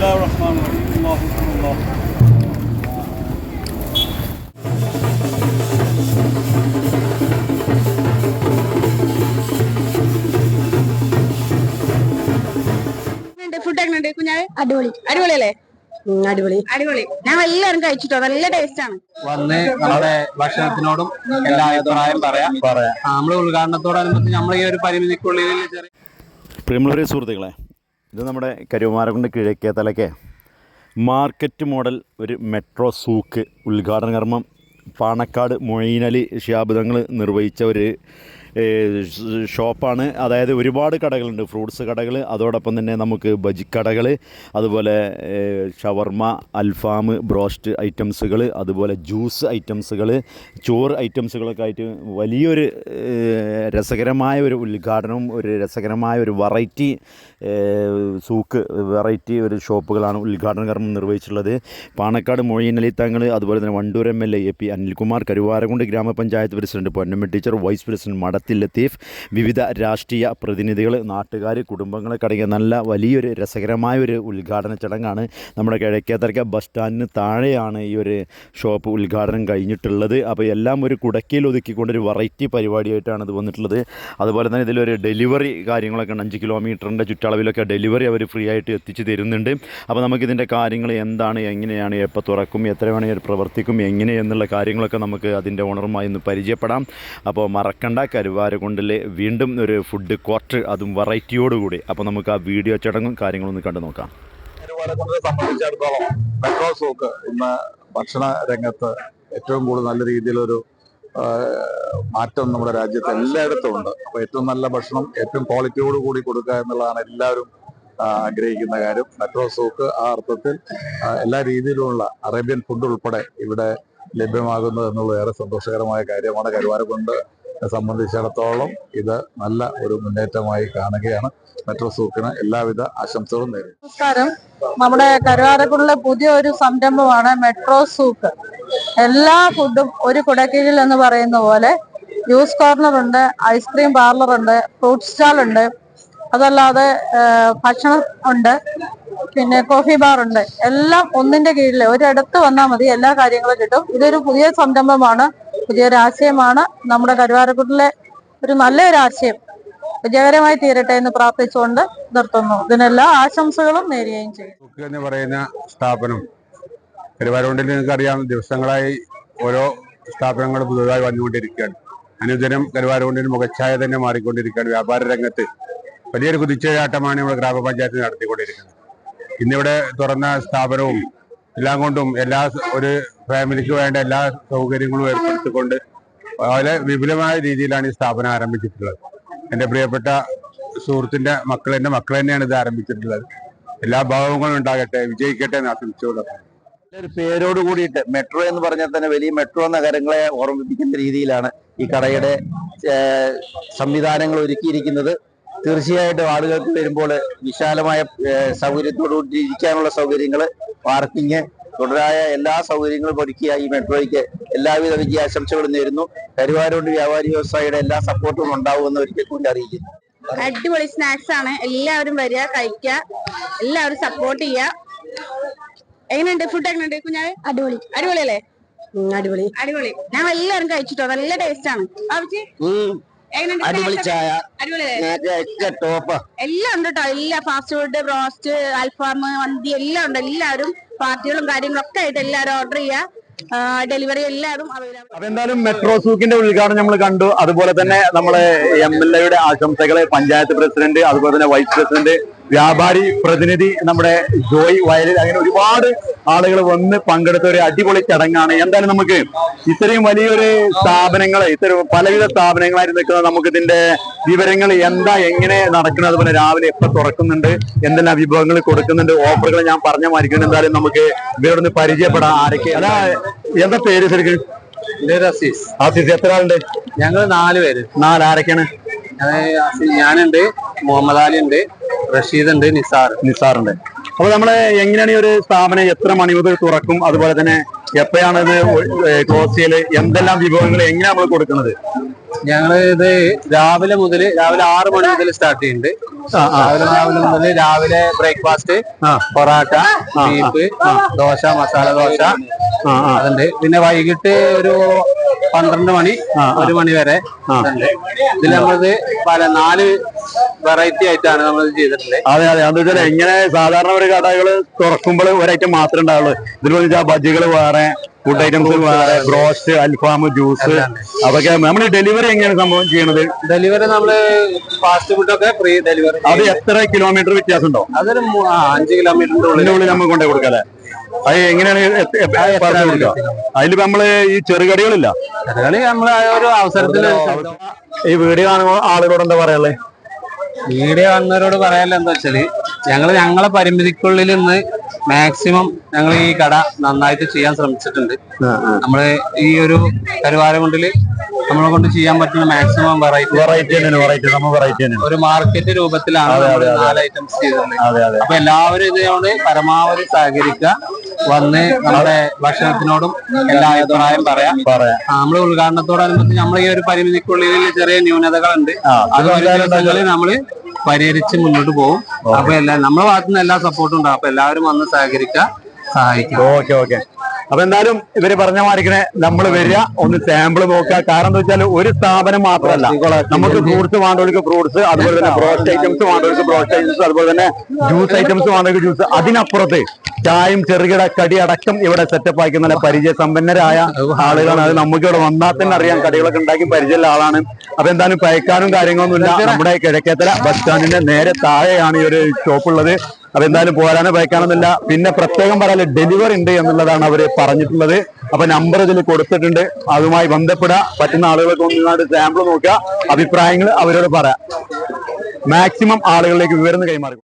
Bismillahirrahmanirrahim. Allah'ım food അടിപൊളി. അടിപൊളിയല്ലേ? അടിപൊളി. അടിപൊളി. ഞാൻ നല്ല ഭക്ഷണത്തിനോടും എല്ലാ നമ്മൾ നമ്മൾ ഈ ഒരു സുഹൃത്തുക്കളെ ഇത് നമ്മുടെ കരുമാരക്കുണ്ട് കിഴക്കേത്തലക്കെ മാർക്കറ്റ് മോഡൽ ഒരു മെട്രോ സൂക്ക് ഉദ്ഘാടന കർമ്മം പാണക്കാട് മൊയ്നലി ശാബ്ദങ്ങൾ നിർവഹിച്ച ഒരു ഷോപ്പാണ്. അതായത് ഒരുപാട് കടകളുണ്ട്. ഫ്രൂട്ട്സ് കടകൾ അതോടൊപ്പം തന്നെ നമുക്ക് ബജിക്കടകൾ അതുപോലെ ഷവർമ അൽഫാം ബ്രോസ്റ്റ് ഐറ്റംസുകൾ അതുപോലെ ജ്യൂസ് ഐറ്റംസുകൾ ചോറ് ഐറ്റംസുകളൊക്കെ ആയിട്ട് വലിയൊരു രസകരമായ ഒരു ഉദ്ഘാടനവും ഒരു രസകരമായ ഒരു വെറൈറ്റി സൂക്ക് വെറൈറ്റി ഒരു ഷോപ്പുകളാണ് ഉദ്ഘാടന കർമ്മം നിർവഹിച്ചിട്ടുള്ളത്. പാണക്കാട് മൊഴിയൻ അലി തങ്ങൾ അതുപോലെ തന്നെ Wandoor M L A A P Anilkumar Karuvarakundu ഗ്രാമപഞ്ചായത്ത് president Ponnamma teacher vice president Madathil Latheef വിവിധ രാഷ്ട്രീയ പ്രതിനിധികൾ നാട്ടുകാർ കുടുംബങ്ങളൊക്കെ അടങ്ങിയ നല്ല വലിയൊരു രസകരമായ ഒരു ഉദ്ഘാടന ചടങ്ങാണ് നമ്മുടെ കിഴക്കേത്തറക്ക ബസ് സ്റ്റാൻഡിന് താഴെയാണ് ഈ ഒരു ഷോപ്പ് ഉദ്ഘാടനം കഴിഞ്ഞിട്ടുള്ളത്. അപ്പോൾ എല്ലാം ഒരു കുടക്കയിൽ ഒതുക്കിക്കൊണ്ട് ഒരു വെറൈറ്റി പരിപാടിയായിട്ടാണ് ഇത് വന്നിട്ടുള്ളത്. അതുപോലെ തന്നെ ഇതിലൊരു ഡെലിവറി കാര്യങ്ങളൊക്കെ ഉണ്ട്. അഞ്ച് കിലോമീറ്ററിന്റെ ചുറ്റളവിലൊക്കെ ഡെലിവറി അവർ ഫ്രീ ആയിട്ട് എത്തിച്ച് തരുന്നുണ്ട്. അപ്പോൾ നമുക്കിതിന്റെ കാര്യങ്ങൾ എന്താണ് എങ്ങനെയാണ് എപ്പോൾ തുറക്കും എത്ര വേണമെങ്കിൽ പ്രവർത്തിക്കും എങ്ങനെ എന്നുള്ള കാര്യങ്ങളൊക്കെ നമുക്ക് അതിന്റെ ഓണറുമായി ഒന്ന് പരിചയപ്പെടാം. അപ്പോൾ മറക്കണ്ട കരുവാരക്കുണ്ടിൽ വീണ്ടും ഒരു ഫുഡ് കോർട്ട് അതും വെറൈറ്റിയോടുകൂടി അപ്പോൾ നമുക്ക് ആ വീഡിയോ ചടങ്ങും കാര്യങ്ങളും ഒന്ന് കണ്ടു നോക്കാം. സംബന്ധിച്ചിടത്തോളം മെട്രോ സൂക്ക് ഇന്ന് ഭക്ഷണ രംഗത്ത് ഏറ്റവും കൂടുതൽ നല്ല രീതിയിലൊരു മാറ്റം നമ്മുടെ രാജ്യത്ത് എല്ലായിടത്തും ഉണ്ട്. അപ്പൊ ഏറ്റവും നല്ല ഭക്ഷണം ഏറ്റവും ക്വാളിറ്റിയോട് കൂടി കൊടുക്കുക എന്നുള്ളതാണ് എല്ലാവരും ആഗ്രഹിക്കുന്ന കാര്യം. മെട്രോ സൂക്ക് ആ അർത്ഥത്തിൽ എല്ലാ രീതിയിലുമുള്ള അറേബ്യൻ ഫുഡ് ഉൾപ്പെടെ ഇവിടെ ലഭ്യമാകുന്നത് എന്നുള്ളത് ഏറെ സന്തോഷകരമായ കാര്യമാണ്. കരുവാരക്കുണ്ട് സംബന്ധിച്ചിടത്തോളം ഇത് നല്ല ഒരു മുന്നേറ്റമായി കാണുകയാണ്. മെട്രോ സൂക്കിന് എല്ലാവിധ ആശംസകളും നേരുന്നു. നമസ്കാരം. നമ്മുടെ കരുവാരക്കുള്ള പുതിയ ഒരു സംരംഭമാണ് മെട്രോ സൂക്ക്. എല്ലാ ഫുഡും ഒരു കുടക്കീഴിൽ എന്ന് പറയുന്ന പോലെ ജ്യൂസ് കോർണർ ഉണ്ട് ഐസ്ക്രീം പാർലർ ഉണ്ട് ഫ്രൂട്ട് സ്റ്റാൾ ഉണ്ട്. അതല്ലാതെ ഭക്ഷണം ഉണ്ട്. പിന്നെ കോഫി ബാർ ഉണ്ട്. എല്ലാം ഒന്നിന്റെ കീഴിൽ ഒരിടത്ത് വന്നാൽ മതി. എല്ലാ കാര്യങ്ങളും കിട്ടും. ഇതൊരു പുതിയ സംരംഭമാണ്. പുതിയൊരു ആശയമാണ് നമ്മുടെ കരുവാരക്കുട്ടിലെ ഒരു നല്ലൊരു ആശയം വിജയകരമായി തീരട്ടെ എന്ന് പ്രാർത്ഥിച്ചുകൊണ്ട് നിർത്തുന്നു. ഇതിനെല്ലാ ആശംസകളും നേരുകയും ചെയ്യും. എന്ന് പറയുന്ന സ്ഥാപനം. കരുവാരക്കുണ്ടിൽ നിങ്ങൾക്ക് അറിയാം ദിവസങ്ങളായി ഓരോ സ്ഥാപനങ്ങൾ പുതുതായി വന്നുകൊണ്ടിരിക്കുകയാണ്. അനുദിനം കരുവാരക്കുണ്ടിൽ മുഖച്ഛായ തന്നെ മാറിക്കൊണ്ടിരിക്കുകയാണ് വ്യാപാര രംഗത്ത്. വലിയൊരു കുതിച്ചേരാട്ടമാണ് നമ്മുടെ ഗ്രാമപഞ്ചായത്ത് നടത്തിക്കൊണ്ടിരിക്കുന്നത്. ഇന്നിവിടെ തുറന്ന സ്ഥാപനവും എല്ലാം കൊണ്ടും എല്ലാ ഒരു ഫാമിലിക്ക് വേണ്ട എല്ലാ സൗകര്യങ്ങളും ഏർപ്പെടുത്തിക്കൊണ്ട് വളരെ വിപുലമായ രീതിയിലാണ് ഈ സ്ഥാപനം ആരംഭിച്ചിട്ടുള്ളത്. എന്റെ പ്രിയപ്പെട്ട സുഹൃത്തിന്റെ മക്കൾ എന്റെ മക്കൾ തന്നെയാണ് ഇത് ആരംഭിച്ചിട്ടുള്ളത്. എല്ലാ ഭാവങ്ങളും ഉണ്ടാകട്ടെ വിജയിക്കട്ടെ എന്ന് ആശംസിച്ചുകൊണ്ട് ഒരു പേരോട് കൂടിയിട്ട് മെട്രോ എന്ന് പറഞ്ഞാൽ തന്നെ വലിയ മെട്രോ നഗരങ്ങളെ ഓർമ്മിപ്പിക്കുന്ന രീതിയിലാണ് ഈ കടയുടെ സംവിധാനങ്ങൾ ഒരുക്കിയിരിക്കുന്നത്. തീർച്ചയായിട്ടും ആളുകൾക്ക് വരുമ്പോൾ വിശാലമായ സൗകര്യത്തോടുകൂടി ഇരിക്കാനുള്ള സൗകര്യങ്ങൾ പാർക്കിംഗ് തുടരായ എല്ലാ സൗകര്യങ്ങളും ഒരുക്കിയ ഈ മെട്രോയ്ക്ക് എല്ലാവിധ വിജയാശംസകളും നേരുന്നു. കരുവാരോട് വ്യാപാരി വ്യവസായിയുടെ എല്ലാ സപ്പോർട്ടും ഉണ്ടാവുമെന്ന് ഒരിക്കൽ കൂടി അറിയിക്കുന്നു. അടിപൊളി സ്നാക്സ് ആണ്. എല്ലാവരും വരിക കഴിക്ക എല്ലാവരും സപ്പോർട്ട് ചെയ്യ എങ്ങനെയുണ്ട്? ഫുഡ് എങ്ങനെയുണ്ട് കുഞ്ഞാവ്? അടിപൊളി. അടിപൊളിയല്ലേ? അല്ലേ അടിപൊളി. അടിപൊളി. ഞങ്ങൾ എല്ലാവരും കഴിച്ചിട്ടോ? നല്ല ടേസ്റ്റ് ആണ്. അടിപൊളി? ചായ? ടോപ്പ് എല്ലാം ഉണ്ട് കേട്ടോ എല്ലാ ഫാസ്റ്റ് ഫുഡ് ബ്രോസ്റ്റ് അൽഫാം മന്തി എല്ലാം ഉണ്ട്. എല്ലാവരും പാർട്ടികളും കാര്യങ്ങളും ഒക്കെ ആയിട്ട് എല്ലാവരും ഓർഡർ ചെയ്യുക ഡെലിവറി എല്ലാവരും അവൈലബിൾ അപ്പൊ എന്തായാലും മെട്രോ സൂക്കിന്റെ ഉദ്ഘാടനം നമ്മൾ കണ്ടു. അതുപോലെ തന്നെ നമ്മളെ എം എൽ എയുടെ ആശംസകൾ പഞ്ചായത്ത് പ്രസിഡന്റ് അതുപോലെ തന്നെ വൈസ് പ്രസിഡന്റ് വ്യാപാരി പ്രതിനിധി നമ്മുടെ ജോയ് വയലിൽ അങ്ങനെ ഒരുപാട് ആളുകൾ വന്ന് പങ്കെടുത്ത ഒരു അടിപൊളി ചടങ്ങാണ്. എന്തായാലും നമുക്ക് ഇത്രയും വലിയൊരു സ്ഥാപനങ്ങൾ ഇത്തരം പലവിധ സ്ഥാപനങ്ങളായിട്ട് നിൽക്കുന്നത് നമുക്ക് ഇതിന്റെ വിവരങ്ങൾ എന്താ എങ്ങനെ നടക്കുന്നത്? അതുപോലെ രാവിലെ എപ്പോ തുറക്കുന്നുണ്ട്? എന്തെല്ലാം വിഭവങ്ങൾ കൊടുക്കുന്നുണ്ട്? ഓഫറുകൾ ഞാൻ പറഞ്ഞ മാതിരിക്കുന്നു എന്തായാലും നമുക്ക് ഇവരോടൊന്ന് പരിചയപ്പെടാം. ആരൊക്കെ? അതാ എന്താ പേര് ശരിക്കും? ആസീസ് എത്ര ആളുണ്ട്? ഞങ്ങൾ നാല് പേര്. നാല് ആരൊക്കെയാണ്? ഞാനുണ്ട് മുഹമ്മദ് അലി ഉണ്ട് റഷീദ് ഉണ്ട് നിസാർ. നിസാറുണ്ട് അപ്പൊ നമ്മൾ എങ്ങനെയാണ് ഈ ഒരു സ്ഥാപനം എത്ര മണി മുതൽ തുറക്കും? അതുപോലെ തന്നെ എപ്പോഴാണ് ഇത് ക്ലോസ് ചെയ്യൽ? എന്തെല്ലാം വിഭവങ്ങൾ എങ്ങനെയാണ് നമ്മൾ കൊടുക്കുന്നത്? ഞങ്ങൾ ഇത് രാവിലെ മുതൽ രാവിലെ ആറ് മണി മുതൽ സ്റ്റാർട്ട് ചെയ്യുന്നുണ്ട് രാവിലെ രാവിലെ മുതൽ രാവിലെ ബ്രേക്ക്ഫാസ്റ്റ് പൊറാട്ട ബീഫ് ദോശ മസാല ദോശ അതുണ്ട്. പിന്നെ വൈകിട്ട് ഒരു പന്ത്രണ്ട് മണി ഒരു മണി വരെ ഇതിൽ നമ്മളത് പല നാല് വെറൈറ്റി ആയിട്ടാണ് നമ്മൾ ചെയ്തിട്ടുള്ളത്. അതെ അതെ. അത് വെച്ചാൽ എങ്ങനെ സാധാരണ ഒരു കടകൾ തുറക്കുമ്പോൾ ഒരു ഐറ്റം മാത്രമേ ഉണ്ടാവുള്ളൂ. ഇതിൽ വെച്ചാൽ ബജ്ജികൾ വേറെ ഫുഡ് ഐറ്റംസ് വേറെ ബ്രോസ്റ്റ് അൽഫാം ജ്യൂസ് അതൊക്കെ നമ്മൾ ഡെലിവറി എങ്ങനെയാണ് സംഭവം ചെയ്യണത്? ഡെലിവറി നമ്മൾ ഫാസ്റ്റ് ഫുഡ് ഒക്കെ ഫ്രീ ഡെലിവറി അത് എത്ര കിലോമീറ്റർ വ്യത്യാസം ഉണ്ടോ അതൊരു അഞ്ച് കിലോമീറ്ററിന്റെ ഉള്ളിൽ നമ്മൾ കൊണ്ടേ കൊടുക്കല്ലേ? അത് എങ്ങനെയാണ് പറഞ്ഞു കൊടുക്കുക അതിലിപ്പോ നമ്മൾ ഈ ചെറുകടികളില്ല? കളി നമ്മൾ ഒരു അവസരത്തിൽ ഈ വീഡിയോ കാണുമ്പോൾ ആളുകളോട് എന്താ പറയാനുള്ളത് വീഡിയോ കാണുന്നവരോട് പറയാനുള്ള എന്താ വെച്ചാൽ ഞങ്ങൾ ഞങ്ങളെ പരിമിതിക്കുള്ളിൽ നിന്ന് മാക്സിമം ഞങ്ങൾ ഈ കട നന്നായിട്ട് ചെയ്യാൻ ശ്രമിച്ചിട്ടുണ്ട്. നമ്മൾ ഈ ഒരു കരുവാരകൊണ്ടിൽ നമ്മളെ കൊണ്ട് ചെയ്യാൻ പറ്റുന്ന മാക്സിമം വെറൈറ്റി വെറൈറ്റി തന്നെയാണ് വെറൈറ്റി നമ്മൾ വെറൈറ്റി തന്നെയാണ്. ഒരു മാർക്കറ്റ് രൂപത്തിലാണ് നമ്മൾ നാല് ഐറ്റംസ് ചെയ്തിട്ടുള്ളത് അതെ അപ്പൊ എല്ലാവരും ഇതിനോട് പരമാവധി സഹകരിക്കുക വന്ന് നമ്മുടെ ഭക്ഷണത്തിനോടും എല്ലാ അഭിപ്രായം പറയാം. പറയാം. നമ്മൾ ഉദ്ഘാടനത്തോടനുബന്ധിച്ച് നമ്മൾ ഈ ഒരു പരിമിതിക്കുള്ളിൽ ചെറിയ ന്യൂനതകളുണ്ട്. അത് നമ്മൾ പരിഹരിച്ച് മുന്നോട്ട് പോകും. അപ്പൊ എല്ലാ നമ്മുടെ ഭാഗത്തുനിന്ന് എല്ലാ സപ്പോർട്ടും ഉണ്ടാവും അപ്പൊ എല്ലാവരും വന്ന് സഹകരിക്കുക സഹായിക്കാം ഓക്കെ ഓക്കെ. അപ്പൊ എന്തായാലും ഇവർ പറഞ്ഞ മാറിക്കണേ നമ്മൾ വരിക ഒന്ന് സാമ്പിൾ നോക്കുക. കാരണം എന്താ വെച്ചാൽ ഒരു സ്ഥാപനം മാത്രമല്ല. നമുക്ക് ഫ്രൂട്ട്സ് വേണ്ടവർക്ക് ഫ്രൂട്ട്സ് അതുപോലെ തന്നെ ബ്രോസ്റ്റ് ഐറ്റംസ് വേണ്ടവർക്ക് ബ്രോസ്റ്റ് ഐറ്റംസ് അതുപോലെ തന്നെ ജ്യൂസ് ഐറ്റംസ് വേണ്ടവർക്ക് ജ്യൂസ് അതിനപ്പുറത്ത് ചായം ചെറുകിട കടി അടക്കം ഇവിടെ സെറ്റപ്പ് ആക്കി നല്ല പരിചയസമ്പന്നരായ ആളുകളാണ്. അത് നമുക്ക് ഇവിടെ വന്നാൽ തന്നെ അറിയാം. കടികളൊക്കെ ഉണ്ടാക്കി പരിചയമുള്ള ആളാണ്. അപ്പൊ എന്തായാലും പയക്കാനും കാര്യങ്ങളൊന്നുമില്ല. നമ്മുടെ കിഴക്കേത്തല ബസ് സ്റ്റാൻഡിന്റെ നേരെ താഴെയാണ് ഈ ഒരു ഷോപ്പ് ഉള്ളത്. അപ്പൊ എന്തായാലും പോരാനോ പയക്കാനൊന്നുമില്ല പിന്നെ പ്രത്യേകം പറയാൻ ഡെലിവറി ഉണ്ട് എന്നുള്ളതാണ് അവർ പറഞ്ഞിട്ടുള്ളത്. അപ്പൊ നമ്പർ ഇതിൽ കൊടുത്തിട്ടുണ്ട്. അതുമായി ബന്ധപ്പെടാൻ പറ്റുന്ന ആളുകൾക്ക് ഒന്നാണ്ട് സാമ്പിൾ നോക്കുക. അഭിപ്രായങ്ങൾ അവരോട് പറയാം. മാക്സിമം ആളുകളിലേക്ക് വിവരം കൈമാറി.